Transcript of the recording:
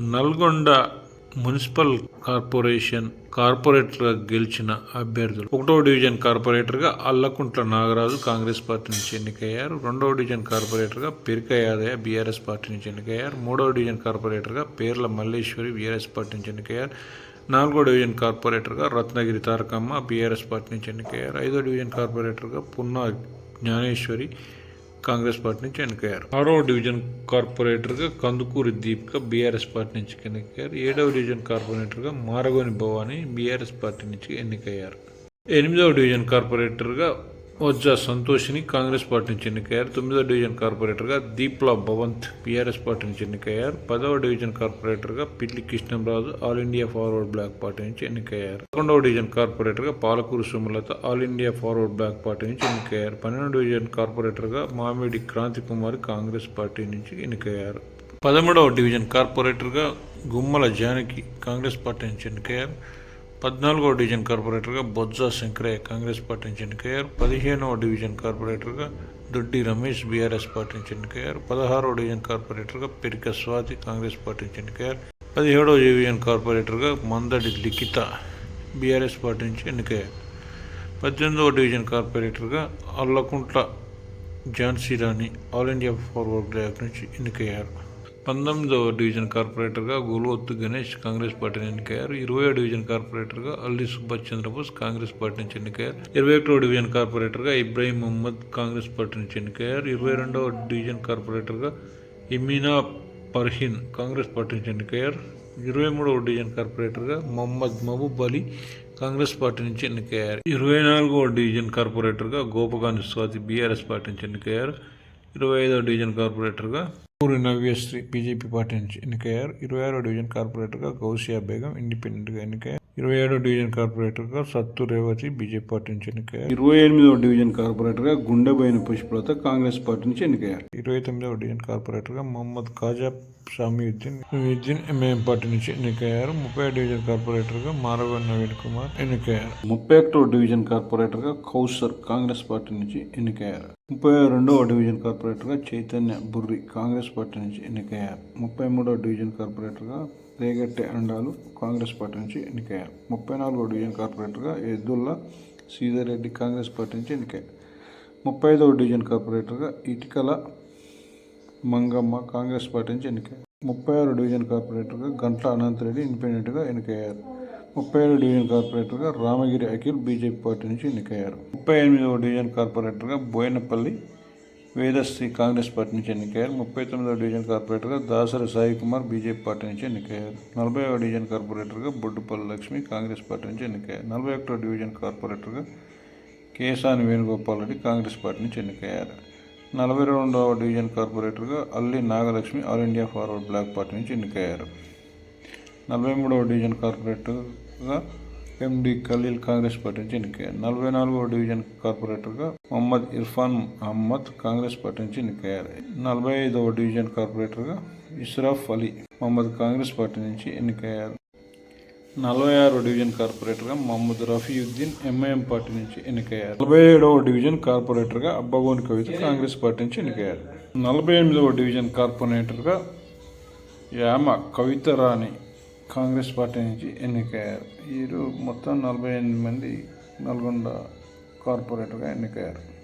Nalgonda municipal corporation కార్పొరేటర్గా గెలిచిన అభ్యర్థులు. ఒకటో డివిజన్ కార్పొరేటర్గా అల్లకుంట్ల నాగరాజు కాంగ్రెస్ పార్టీ నుంచి ఎన్నికయ్యారు. రెండవ డివిజన్ కార్పొరేటర్గా పిరిక యాదయ్య బీఆర్ఎస్ పార్టీ నుంచి ఎన్నికయ్యారు. మూడవ డివిజన్ కార్పొరేటర్గా పేర్ల మల్లేశ్వరి బీఆర్ఎస్ పార్టీ నుంచి ఎన్నికయ్యారు. నాలుగో డివిజన్ కార్పొరేటర్గా రత్నగిరి తారకమ్మ బీఆర్ఎస్ పార్టీ నుంచి ఎన్నికయ్యారు. ఐదో డివిజన్ కార్పొరేటర్గా పున్నా జ్ఞానేశ్వరి కాంగ్రెస్ పార్టీ నుంచి ఎన్నికయ్యారు. ఆరో డివిజన్ కార్పొరేటర్గా కందుకూరి దీపిక బీఆర్ఎస్ పార్టీ నుంచి ఎన్నికయ్యారు. ఏడవ డివిజన్ కార్పొరేటర్గా మారగోని భవాని బీఆర్ఎస్ పార్టీ నుంచి ఎన్నికయ్యారు. ఎనిమిదవ డివిజన్ కార్పొరేటర్గా వజ్జా సంతోషిని కాంగ్రెస్ పార్టీ నుంచి ఎన్నికయ్యారు. తొమ్మిదో డివిజన్ కార్పొరేటర్గా దీప్లా భవంత్ పిఆర్ఎస్ పార్టీ నుంచి ఎన్నికయ్యారు. పదవ డివిజన్ కార్పొరేటర్గా Pilli Krishnamraju all India forward block party నుంచి ఎన్నికయ్యారు. పదకొండవ డివిజన్ కార్పొరేటర్గా Palakuru Sumalatha all India forward block party నుంచి ఎన్నికయ్యారు. పన్నెండవ డివిజన్ కార్పొరేటర్గా మామిడి క్రాంతి కుమారి కాంగ్రెస్ పార్టీ నుంచి ఎన్నికయ్యారు. పదమూడవ డివిజన్ కార్పొరేటర్గా గుమ్మల జానకి కాంగ్రెస్ పార్టీ నుంచి ఎన్నికయ్యారు. పద్నాలుగో డివిజన్ కార్పొరేటర్గా బొజ్జా శంకరయ్య కాంగ్రెస్ పార్టీ నుంచి ఎన్నికయ్యారు. పదిహేనవ డివిజన్ కార్పొరేటర్గా దొడ్డి రమేష్ బీఆర్ఎస్ పార్టీ నుంచి ఎన్నికయ్యారు. పదహారవ డివిజన్ కార్పొరేటర్గా పెరిక స్వాతి కాంగ్రెస్ పార్టీ నుంచి ఎన్నికయ్యారు. పదిహేడవ డివిజన్ కార్పొరేటర్గా మందడి లిఖిత బీఆర్ఎస్ పార్టీ నుంచి ఎన్నికయ్యారు. పద్దెనిమిదవ డివిజన్ కార్పొరేటర్గా Allakuntla Jhansi Rani all India forward block నుంచి ఎన్నికయ్యారు. పంతొమ్మిదవ డివిజన్ కార్పొరేటర్గా గులవత్తు గణేష్ కాంగ్రెస్ పార్టీ ఎన్నికయ్యారు. ఇరవై డివిజన్ కార్పొరేటర్గా అల్లి సుభాష్ చంద్రబోస్ కాంగ్రెస్ పార్టీ నుంచి ఎన్నికయ్యారు. ఇరవై ఒకటో డివిజన్ కార్పొరేటర్గా ఇబ్రాహీం మహమ్మద్ కాంగ్రెస్ పార్టీ నుంచి ఎన్నికయ్యారు. ఇరవై రెండవ డివిజన్ కార్పొరేటర్గా ఇమీనా పర్హీన్ కాంగ్రెస్ పార్టీ నుంచి ఎన్నికయ్యారు. ఇరవై మూడవ డివిజన్ కార్పొరేటర్గా మొహమ్మద్ మహబూబ్ అలీ కాంగ్రెస్ పార్టీ నుంచి ఎన్నికయ్యారు. ఇరవై నాలుగవ డివిజన్ కార్పొరేటర్గా గోపగాని స్వాతి బీఆర్ఎస్ పార్టీ నుంచి ఎన్నికయ్యారు. ఇరవై ఐదవ డివిజన్ కార్పొరేటర్గా పూరి నవ్యశ్రీ బీజేపీ పార్టీ నుంచి ఎన్నికయ్యారు. ఇరవై ఆరో డివిజన్ కార్పొరేటర్గా గౌసియా బేగం ఇండిపెండెంట్గా ఎన్నికయ్యారు. ఇరవై ఏడో డివిజన్ కార్పొరేటర్గా సత్తు రేవతి బీజేపీ పార్టీ నుంచి ఎన్నికయ్యారు. ఇరవై ఎనిమిదవ డివిజన్ కార్పొరేటర్గా గుండెబోయిన పుష్పలత కాంగ్రెస్ పార్టీ నుంచి ఎన్నికయ్యారు. ఇరవై తొమ్మిదవ డివిజన్ కార్పొరేటర్గా మొహమ్మద్ ఖాజా షామీయుద్దీన్ షమీయుద్దీన్ ఎంఐఎం పార్టీ నుంచి ఎన్నికయ్యారు. ముప్పై డివిజన్ కార్పొరేటర్గా మారవ నవీన్ కుమార్ ఎన్నికయ్యారు. ముప్పై ఒకటో డివిజన్ కార్పొరేటర్గా కౌసర్ కాంగ్రెస్ పార్టీ నుంచి ఎన్నికయ్యారు. ముప్పై రెండవ డివిజన్ కార్పొరేటర్గా చైతన్య బుర్రి కాంగ్రెస్ పార్టీ నుంచి ఎన్నికయ్యారు. ముప్పై మూడవ డివిజన్ కార్పొరేటర్గా రేగట్టె అండాలు కాంగ్రెస్ పార్టీ నుంచి ఎన్నికయ్యారు. ముప్పై నాలుగవ డివిజన్ కార్పొరేటర్గా ఎద్దుల్లా శ్రీధర్ కాంగ్రెస్ పార్టీ నుంచి ఎన్నికయ్యారు. ముప్పై ఐదవ డివిజన్ కార్పొరేటర్గా ఇటికల మంగమ్మ కాంగ్రెస్ పార్టీ నుంచి ఎన్నికయ్యారు. ముప్పై ఆరు డివిజన్ కార్పొరేటర్గా గంట్ల అనంతరెడ్డి ఇండిపెండెంట్గా ఎన్నికయ్యారు. ముప్పై ఏడు డివిజన్ కార్పొరేటర్గా రామగిరి అఖిల్ బీజేపీ పార్టీ నుంచి ఎన్నికయ్యారు. ముప్పై ఎనిమిదవ డివిజన్ కార్పొరేటర్గా బోయినపల్లి వేదశ్రీ కాంగ్రెస్ పార్టీ నుంచి ఎన్నికయ్యారు. ముప్పై తొమ్మిదవ డివిజన్ కార్పొరేటర్గా దాసరి సాయి కుమార్ బీజేపీ పార్టీ నుంచి ఎన్నికయ్యారు. నలభై డివిజన్ కార్పొరేటర్గా బొడ్డుపల్లి లక్ష్మి కాంగ్రెస్ పార్టీ నుంచి ఎన్నికయ్యారు. నలభై ఒకటో డివిజన్ కార్పొరేటర్గా కేసాని వేణుగోపాల్ రెడ్డి కాంగ్రెస్ పార్టీ నుంచి ఎన్నికయ్యారు. నలభై రెండవ డివిజన్ కార్పొరేటర్గా Alli Nagalakshmi all India forward block party నుంచి ఎన్నికయ్యారు. నలభై మూడవ డివిజన్ కార్పొరేటర్గా ఎండి ఖలీల్ కాంగ్రెస్ పార్టీ నుంచి ఎన్నికయ్యారు. నలభై నాలుగవ డివిజన్ కార్పొరేటర్గా మొహమ్మద్ ఇర్ఫాన్ అహ్మద్ కాంగ్రెస్ పార్టీ నుంచి ఎన్నికయ్యారు. నలభై ఐదవ డివిజన్ కార్పొరేటర్గా ఇస్రాఫ్ అలీ మొహమ్మద్ కాంగ్రెస్ పార్టీ నుంచి ఎన్నికయ్యారు. నలభై ఆరో డివిజన్ కార్పొరేటర్గా మహమ్మద్ రఫీయుద్దీన్ ఎంఐఎం పార్టీ నుంచి ఎన్నికయ్యారు. నలభై ఏడవ డివిజన్ కార్పొరేటర్గా అబ్బగోని కవిత కాంగ్రెస్ పార్టీ నుంచి ఎన్నికయ్యారు. నలభై ఎనిమిదవ డివిజన్ కార్పొరేటర్గా యామ కవిత రాణి కాంగ్రెస్ పార్టీ నుంచి ఎన్నికయ్యారు. వీరు మొత్తం నలభై ఎనిమిది మంది నల్గొండ కార్పొరేటర్గా ఎన్నికయ్యారు.